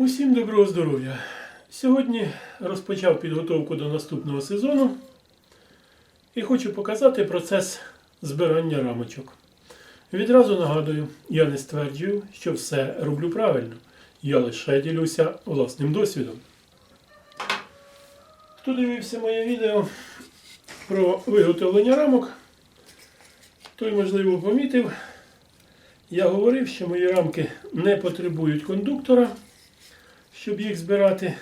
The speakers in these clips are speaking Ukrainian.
Усім доброго здоров'я! Сьогодні розпочав підготовку до наступного сезону і хочу показати процес збирання рамочок. Відразу нагадую, я не стверджую, що все роблю правильно. Я лише ділюся власним досвідом. Хто дивився моє відео про виготовлення рамок, той, можливо, помітив, я говорив, що мої рамки не потребують кондуктора, щоб їх збирати.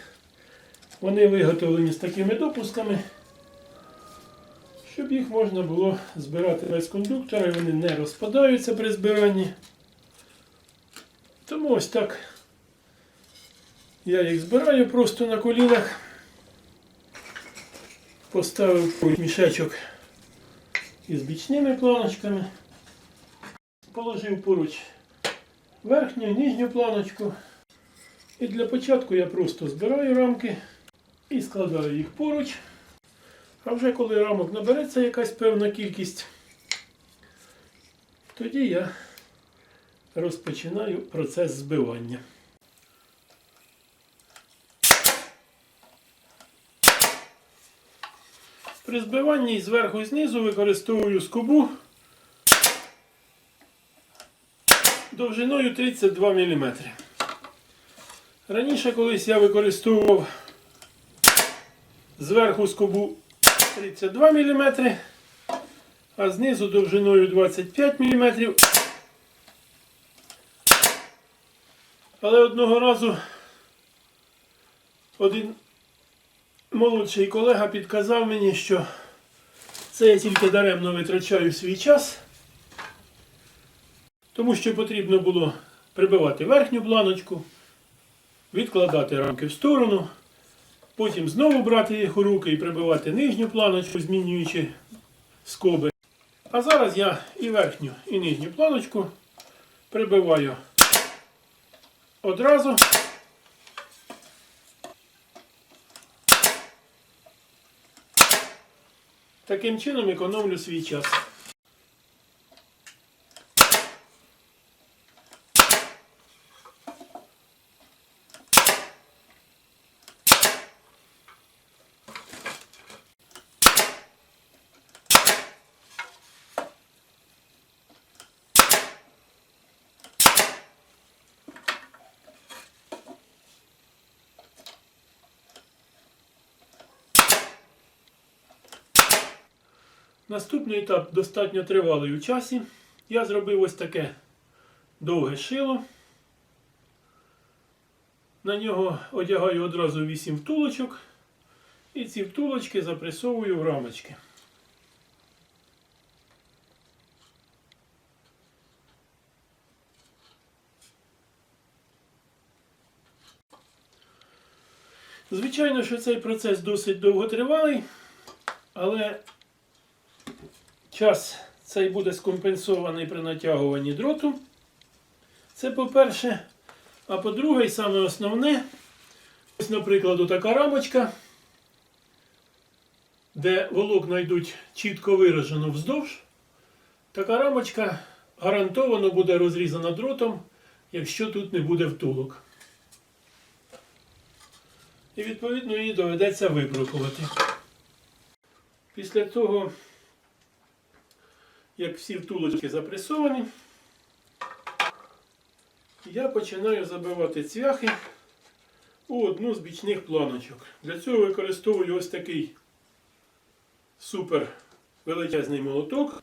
Вони виготовлені з такими допусками, щоб їх можна було збирати без кондуктора, і вони не розпадаються при збиранні. Тому ось так я їх збираю просто на колінах. Поставив мішечок із бічними планочками. Положив поруч верхню, нижню планочку. І для початку я просто збираю рамки і складаю їх поруч. А вже коли рамок набереться якась певна кількість, тоді я розпочинаю процес збивання. При збиванні зверху і знизу використовую скобу довжиною 32 мм. Раніше колись я використовував зверху скобу 32 мм, а знизу довжиною 25 мм. Але одного разу один молодший колега підказав мені, що це я тільки даремно витрачаю свій час, тому що потрібно було прибивати верхню планочку, відкладати рамки в сторону, потім знову брати їх у руки і прибивати нижню планочку, змінюючи скоби. А зараз я і верхню, і нижню планочку прибиваю одразу. Таким чином економлю свій час. Наступний етап достатньо тривалий у часі. Я зробив ось таке довге шило. На нього одягаю одразу 8 втулочок. І ці втулочки запресовую в рамочки. Звичайно, що цей процес досить довготривалий, але Час цей буде скомпенсований при натягуванні дроту. Це по-перше. А по-друге, і саме основне, ось, наприклад, така рамочка, де волокна йдуть чітко виражено вздовж. Така рамочка гарантовано буде розрізана дротом, якщо тут не буде втулок. І відповідно її доведеться вибрукувати. Після того як всі втулочки запресовані, я починаю забивати цвяхи у одну з бічних планочок. Для цього використовую ось такий супер величезний молоток.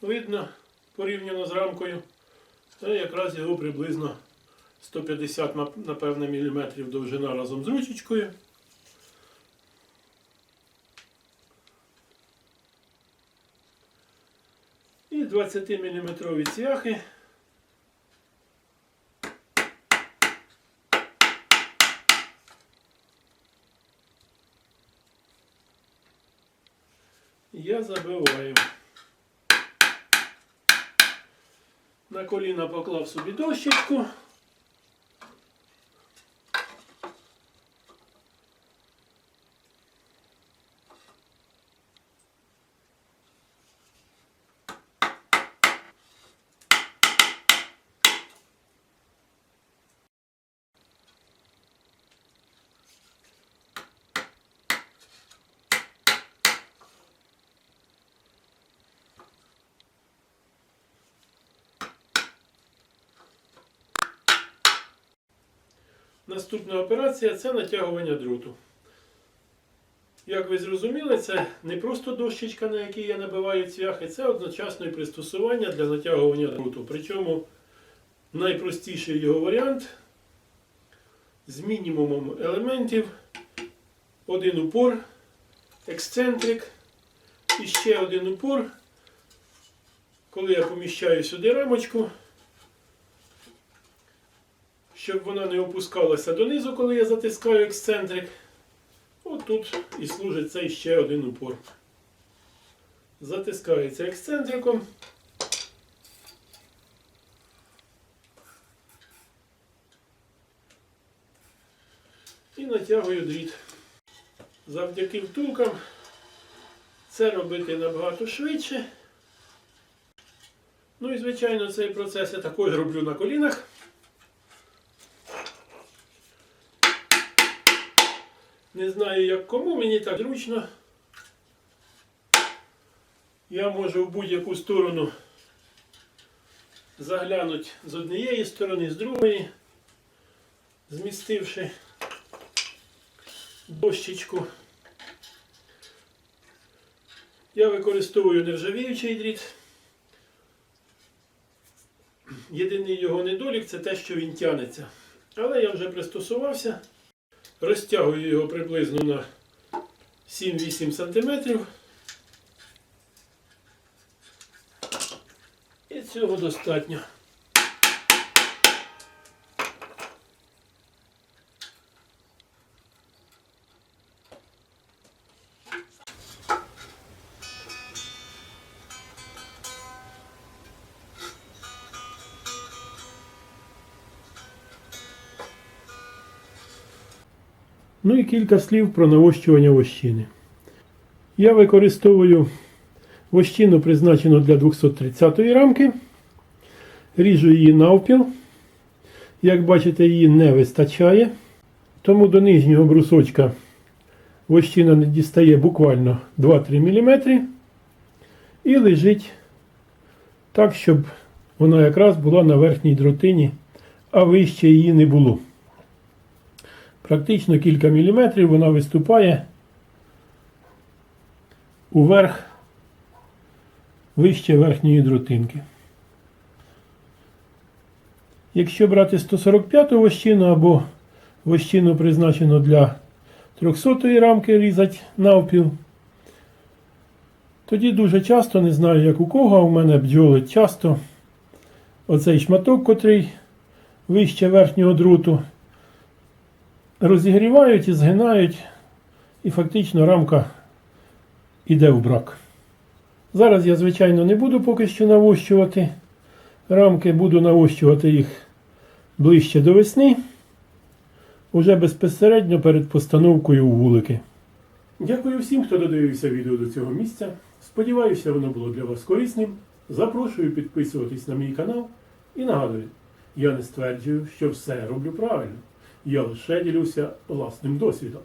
Видно порівняно з рамкою. Та якраз його приблизно 150 напевне, міліметрів довжина разом з ручечкою. 20-мм цвяхи. Я забиваю. На коліна поклав собі дощечку. Наступна операція це натягування дроту. Як ви зрозуміли, це не просто дощечка, на якій я набиваю цвяхи, це одночасно і пристосування для натягування дроту. Причому найпростіший його варіант з мінімумом елементів, один упор, ексцентрик і ще один упор. Коли я поміщаю сюди рамочку, щоб вона не опускалася донизу, коли я затискаю ексцентрик, отут і служить цей ще один упор. Затискається ексцентриком. І натягую дріт. Завдяки втулкам це робити набагато швидше. Ну і звичайно цей процес я також роблю на колінах. Не знаю як кому, мені так зручно. Я можу в будь-яку сторону заглянути з однієї сторони, з другої, змістивши дощечку. Я використовую нержавіючий дріт. Єдиний його недолік це те, що він тянеться. Але я вже пристосувався. Розтягую його приблизно на 7-8 см. І цього достатньо. Ну і кілька слів про навощування вощини. Я використовую вощину, призначену для 230 рамки. Ріжу її навпіл. Як бачите, її не вистачає. Тому до нижнього брусочка вощина не дістає буквально 2-3 мм. І лежить так, щоб вона якраз була на верхній дротині, а вище її не було. Практично кілька міліметрів вона виступає уверх вище верхньої дротинки. Якщо брати 145 вощину або вощину призначену для 300 рамки різати навпіл, тоді дуже часто, не знаю як у кого, а у мене бджоли часто оцей шматок, котрий вище верхнього дроту, розігрівають і згинають, і фактично рамка йде в брак. Зараз я, звичайно, не буду поки що навощувати рамки, буду навощувати їх ближче до весни, уже безпосередньо перед постановкою у вулики. Дякую всім, хто додивився відео до цього місця. Сподіваюся, воно було для вас корисним. Запрошую підписуватись на мій канал і нагадую, я не стверджую, що все роблю правильно. Я лише ділюся власним досвідом.